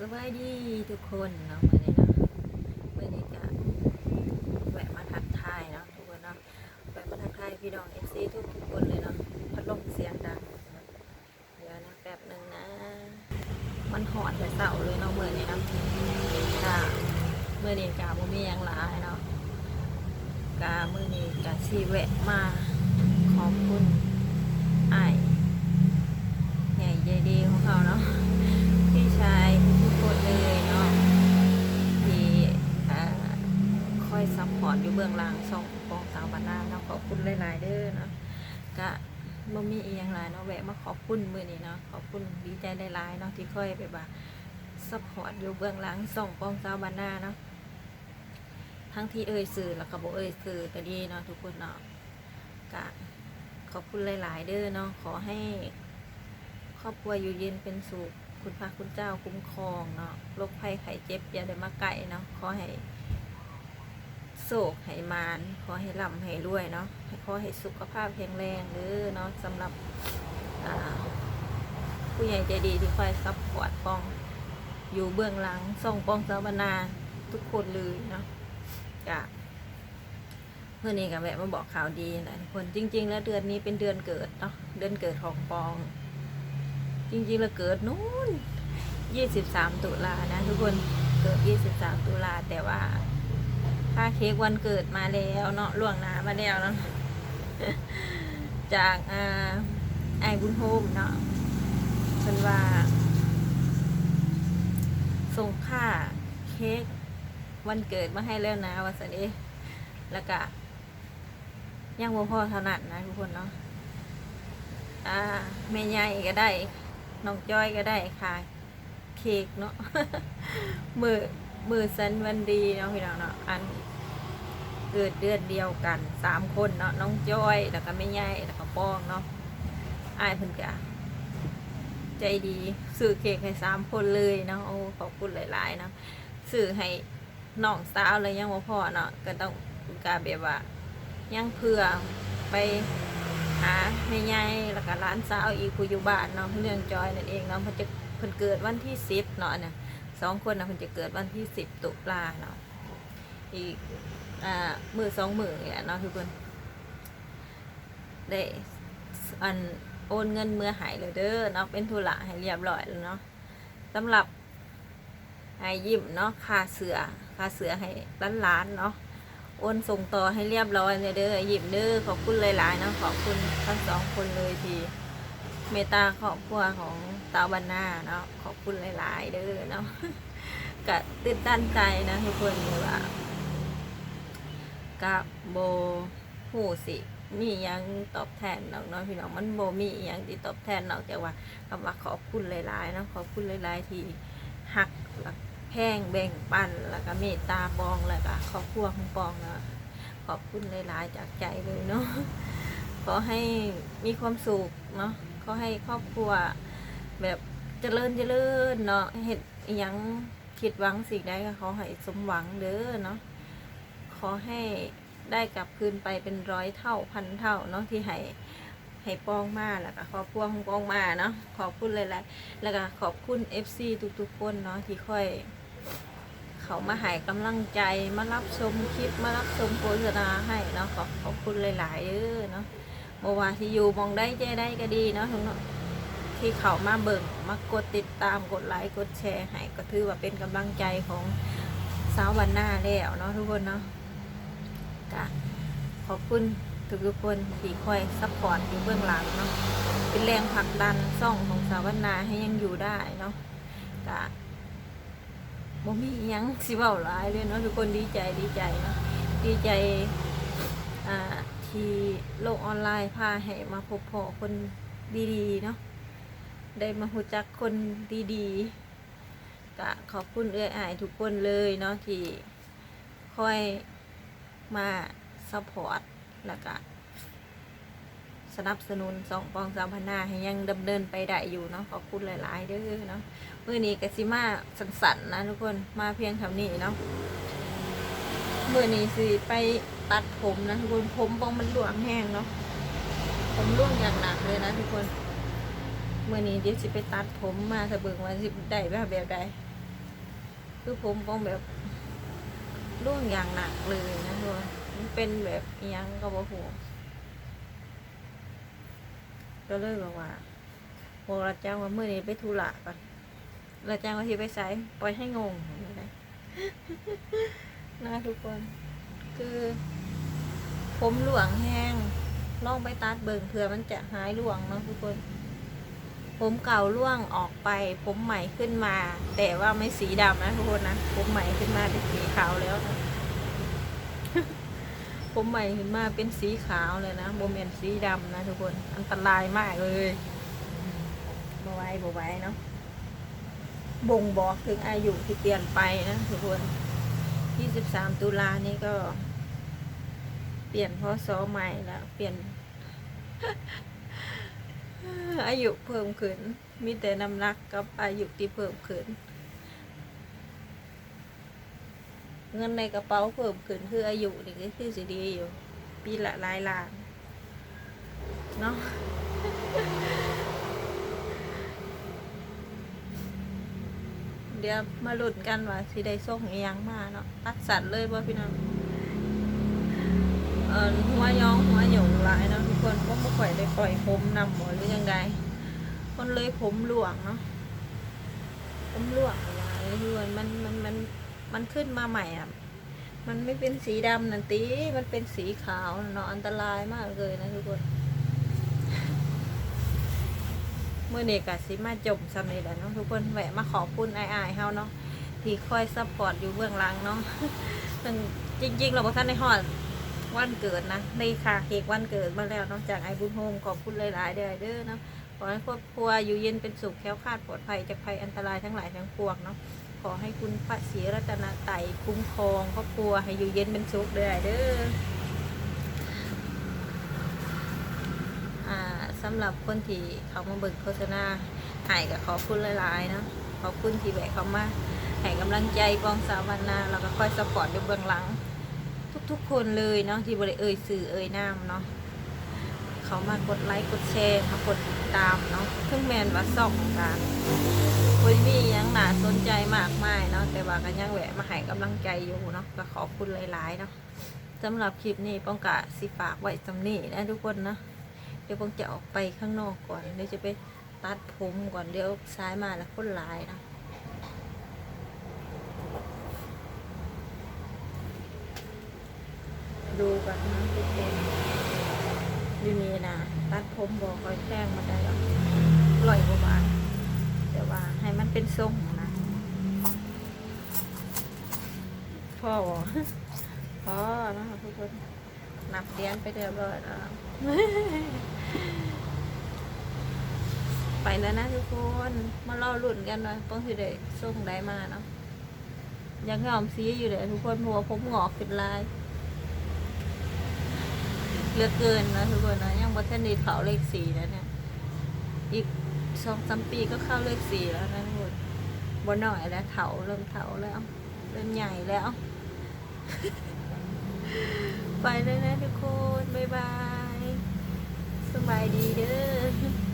สวัสดีทุกคนเนาะมื่อนี้เนาะมื่อนี้ก็แวะมาทักทายเนาะทุกคนเนาะแวะมาทักทายพี่น้องเอฟซีทุกทุกคนเลยเนาะพัดลมเสียงดังเดี๋ยวนะแป๊บหนึ่งนะ มันหอดแต่เสาเลยเนาะเมื่อนี้เนาะกะมื่อนี้กะบ่มียังหลายเนาะกะมื่อนี้กะชีแวะมาขอบคุณไอ้ใหญ่ใจดีของเขาเนาะ พี่ชายทุกคนเลยเนาะที่อ่าค อยู่เบื้องหลังส่งกองสาวบานนาเนาะขอบคุณหลายๆเด้อเนาะกะบ่มีอีหยังหลายเนาะแวะมาขอบคุณมื้อนี้เนาะขอบคุณดีใจหลายๆเนาะที่ค่อยแบบว่าซัพพอร์ตอยู่เบื้องหลังส่งกองสาวบานนาเนาะทั้งที่เอ่ยสื่อแล้วก็บ่เอ่ยสื่อก็ดีเนาะทุกคนเนาะกะขอบคุณหลายๆเด้อเนาะขอให้ครอบครัวอยู่เย็นเป็นสุขคุณพระคุณเจ้าคุ้มครองเนาะโรคภัยไข้เจ็บอย่าได้มาไกลเนาะขอให้ โศกให้มานขอให้ร่ำให้รวยเนาะขอให้สุขภาพแข็งแรงเด้อเนาะสำหรับผู้ใหญ่ใจดีที่คอยซัพพอร์ตปอง อยู่เบื้องหลังส่งปองสาวนาทุกคนเลยเนาะกะเพื่อนนี้กับแวะมาบอกข่าวดีนะทุกคนจริง ๆ แล้วเดือนนี้เป็นเดือนเกิดเนาะเดือนเกิดของปอง จริงๆเราเกิดนู้น23ตุลานะทุกคนเกิด23ตุลาแต่ว่า ค่าเค้กวันเกิดมาแล้วเนาะล่วงหน้ามาแล้วเนาะจากอ่าไอ้บุญโฮมเนาะเพิ่นว่าส่งค่าเค้กวันเกิดมาให้แล้วนะวันสันเดแล้วก็ยังบ่พอเท่านั้นนะทุกคนเนาะอ่าแม่ใหญ่ก็ได้น้องจ้อยก็ได้ค่ะ เค้กเนาะมือ มือสันวันดีเนาะพี่น้องเนาะอันเกิดเดือนเดียวกันสามคนเนาะน้องจ้อยแล้วก็แม่ใหญ่แล้วก็ป้องเนาะอายเพิ่นก็ใจดีซื้อเค้กให้สามคนเลยเนาะโอ้ขอบคุณหลายๆเนาะซื้อให้น้องสาวเลยยังบ่พอเนาะก็ต้องการแบบว่ายังเพื่อไปหาแม่ใหญ่แล้วก็ร้านสาวอีกผู้อยู่บ้านเนาะเรื่องจอยนั่นเองเนาะเพิ่นจะเพิ่นเกิดวันที่สิบเนาะเนี่ย สองคนนะเพิ่นจะเกิดวันที่สิบตุลาเนาะอีกอ่ามือสองมือเนี่ยเนาะทุกคนได้อันโอนเงินเมื่อหายเลยเด้อเนาะเป็นธุระให้เรียบร้อยแล้วเนาะสำหรับไอ้ยิ้มเนาะค่าเสือค่าเสือให้ล้านๆเนาะโอนส่งต่อให้เรียบร้อยเลยเด้อหยิบเด้อขอบคุณหลายๆเนาะขอบคุณทั้งสองคนเลยที่ เมตตาครอบครัวของตาบันนาเนาะขอบคุณหลาย ๆ เด้อเนาะกะตื่นตันใจนะทุกคนเลยว่ากับโบหูสิมียังตอบแทนน้องเนาะพี่น้องมันโบมียังที่ตอบแทนนอกจากว่าคำว่าขอบคุณหลายๆเนาะขอบคุณหลายๆที่หักหลักแพงแบ่งปันแล้วก็เมตตาปองแล้วก็ครอบครัวของปองเนาะขอบคุณหลายๆจากใจเลยเนาะขอให้มีความสุขเนาะ อให้ครอบครัว แบบเจริญเจริญเนาะเห็ดยังคิดหวังสิ่งใดก็ขอให้สมหวังเด้อเนาะขอให้ได้กลับคืนไปเป็นร้อยเท่าพันเท่าเนาะที่ให้ให้ปองมาแล้วก็ครอบครัวของปองมาเนาะขอบคุณหลายๆแล้วก็ขอบคุณ FC ทุกๆคนเนาะที่ค่อย เขามาให้กำลังใจมารับชมคลิปมารับชมโฆษณาให้เนาะขอบขอบคุณหลายๆเด้อเนาะ เมื่อวานที่อยู่มองได้ใจได้ก็ดีเนาะทุกเนาะที่เขามาเบิ่งมากดติดตามกดไลค์กดแชร์ให้ก็ถือว่าเป็นกำลังใจของสาววันหน้าแล้วเนาะทุกคนเนาะก็ขอบคุณทุกๆคนที่คอยซัพพอร์ตอยู่เบื้องหลังเนาะเป็นแรงผลักดันซ่องของสาววันนาให้ยังอยู่ได้เนาะก็บ่มียังสิเว้าหลายเลยเนาะทุกคนดีใจดีใจเนาะดีใจอ่า ที่โลกออนไลน์พาให้มาพบพอคนดีๆเนาะได้มารู้จักคนดีๆก็ขอบคุณเอื้ออายทุกคนเลยเนาะที่คอยมาซัพพอร์ตแล้วก็สนับสนุนสองปองสามพันนาให้ยังดำเนินไปได้อยู่เนาะขอบคุณหลายๆเด้อเนาะเมื่อนี้กสิมาสันๆนะทุกคนมาเพียงเท่านี้เนาะ มื่อนี้สิไปตัดผมนะทุกคนผมบองมันหลวงแห้งเนาะผมร่วงอย่างหนักเลยนะทุกคนเมื่อนี้เดี๋ยวสิไปตัดผมมาสะเบิงว่าสิได้แบบแบบใดคือผมต้องแบบร่วงอย่างหนักเลยนะทุกคนมันเป็นแบบอิหยังก็บ่ฮู้ก็เลยบอกว่าบอกเราจ้างว่าเมื่อนี้ไปธุระก่อนเราจ้างว่าที่ไปไสปล่อยให้งงอย่าง นะทุกคนคือ ผมหลวงแห้งลองไปตัดเบิ่งเผื่อมันจะหายหลวงเนาะทุกคน ผมเก่าล่วงออกไป ผมใหม่ขึ้นมา แต่ว่าไม่สีดำนะทุกคนนะผมใหม่ขึ้นมาเป็นสีขาวแล้วนะผมใหม่ขึ้นมาเป็นสีขาวเลยนะโมเมนสีดำนะทุกคนอันตรายมากเลยบไว้บไว้เนาะบ่งบอกถึงอายุที่เปลี่ยนไปนะทุกคน 23 ตุลานี้ก็ เปลี่ยนพศใหม่แล้ว เปลี่ยน อายุเพิ่มขึ้น มีแต่น้ำหนักกับอายุที่เพิ่มขึ้น เงินในกระเป๋าเพิ่มขึ้นคืออายุนี่ก็คือสิดีอยู่ ปีละหลายล้านเนาะ เดี๋ยวมาหลุดกันว่าสิได้ส่งอีหยังมาเนาะตัดสัตว์เลยบ่พี่น้องเอ่อหัวยองหัวหยงหลายเนาะทุกคนก็บ่ค่อยได้ปล่อยผมนำบ่หรือยังไงคนเลยผมหลวงเนาะผมหลวงหลายทุกคนมันมันมันมันขึ้นมาใหม่อะมันไม่เป็นสีดำนันตีมันเป็นสีขาวเนาะอันตรายมากเลยนะทุกคน เมื่อนี้กสิมาจบสำเร็จแล้วเนาะทุกคนแวะมาขอบคุณไอ้ไอ้ายๆเฮาเนาะที่คอยซัพพอร์ตอยู่เบื้องหลังเนาะซึ่งจริง ๆ เราบอกท่านในฮอดวันเกิดนะในค่ะเค้กวันเกิดมาแล้วเนาะจากไอ้บุญโฮมขอบคุณหลายๆเด้อเด้อเนาะขอให้ครอบครัวอยู่เย็นเป็นสุขแค้วคลาดปลอดภัยจากภัยอันตรายทั้งหลายทั้งปวงเนาะขอให้คุณพระศรีรัตนไตรคุ้มครองครอบครัวให้อยู่เย็นเป็นสุขเด้อเด้อ อ่า สำหรับคนที่เขามาเบิกโฆษณาใหายกับขอบคุณหลายๆเนาะขอบคุณที่แบกเขามาให้กำลังใจปองสาวันนาแล้วก็คอยสปอร์ตอยู่เบื้องหลัง ทุกๆคนเลยเนาะที่บริเอ่ยสื่อเอ่ยนามเนาะเขามากดไลค์กดแชร์มากดติดตามเนาะเครื่องแมนว่าส่องกันคนมีหยังหนาสนใจมากมายเนาะแต่ว่าก็ยังแหวะมาให้กำลังใจอยู่เนาะก็ขอบคุณหลายๆเนาะสำหรับคลิปนี้ป้องกะสิฝากไว้สำนี้นะทุกคนเนาะ ดี๋ยวผมจะออกไปข้างนอกก่อน เดี๋ยวจะไปตัดผมก่อน เดี๋ยวซ้ายมาแล้วคนหลายนะดูกันนะทุกคนดีนี่นะตัดผมบอกคอยแท่งมาได้หรอกร้อยกว่าบาทแต่ว่าให้มันเป็นทรงนะพ่อบอกพ่อนะทุกคนนับเรียนไปเรียบร้อยแล้ว ไปแล้วนะทุกคน มารอลุ่นกันหน่อยต้องสิได้ส่งได้มาเนาะยังงอมซีอยู่เลยทุกคนเพราะว่าผมหงอกขึ้นลายเหลือเกินนะทุกคนนะยังบัทันได้เขาเลขสี่แล้วเนี่ย อีกสองสามปีก็เข้าเลขสี่แล้วนะทุกคนบนหน่อยแล้วเถาเริ่มเถาแล้ว เริ่มใหญ่แล้ว ไปเลยนะทุกคน บ๊ายบาย สบายดีเด้อ